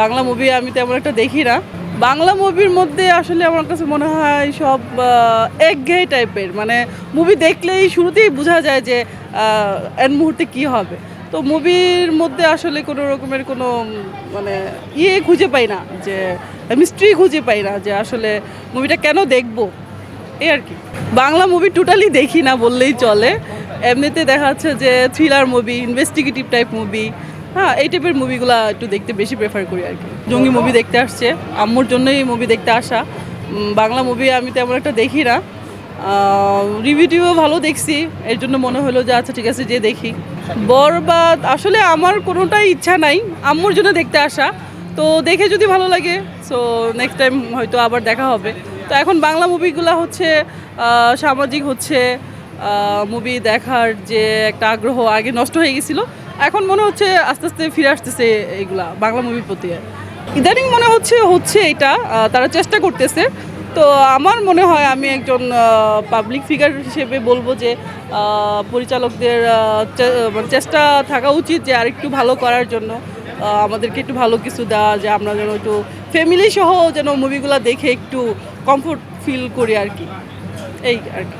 Bangla movie আমি তেমন একটা দেখি না। বাংলা মুভির মধ্যে আসলে আমার কাছে মনে হয় সব একঘেয়ে টাইপের মানে মুভি দেখলেই শুরুতেই বোঝা যায় যে এর মুহূর্তে কি হবে। তো মুভির মধ্যে আসলে কোনো রকমের কোনো মানে ইয়ে খুঁজে পাই না যে মিস্ট্রি খুঁজে পাই না যে আসলে মুভিটা কেন দেখব। এই আর কি। বাংলা মুভি টোটালি দেখি না বললেই চলে। এমনিতে দেখা যাচ্ছে যে thriller movie investigative type movie হ্যাঁ এই টাইপের মুভিগুলো একটু দেখতে বেশি প্রেফার করি আর কি। জঙ্গি মুভি দেখতে আসছে। আম্মুর জন্যই মুভি দেখতে আসা। বাংলা মুভি আমি তেমন একটা দেখি না। রিভিউটিও ভালো দেখছি। এর জন্য মনে হলো যে আচ্ছা ঠিক আছে যে দেখি। বরবাদ, আসলে আমার কোনোটাই ইচ্ছা নাই আম্মুর জন্য দেখতে আসা। তো দেখে যদি ভালো লাগে সো নেক্সট টাইম হয়তো আবার দেখা হবে। তো এখন বাংলা মুভিগুলো হচ্ছে সামাজিক হচ্ছে মুভি দেখার যে একটা আগ্রহ আগে নষ্ট হয়ে গেছিল। এখন মনে হচ্ছে আস্তে আস্তে ফিরে আসতেছে এইগুলা বাংলা মুভির প্রতি। ইদানিং মনে হচ্ছে হচ্ছে এটা তারা চেষ্টা করতেছে। তো আমার মনে হয় আমি একজন পাবলিক ফিগার হিসেবে বলব যে পরিচালকদের মানে চেষ্টা থাকা উচিত যে আরেকটু ভালো করার জন্য। আমাদেরকে একটু ভালো কিছু দেওয়া, যে আমরা যেন একটু ফ্যামিলি সহ যেন মুভিগুলো দেখে একটু কমফোর্ট ফিল করি আর কি। এই আর কি।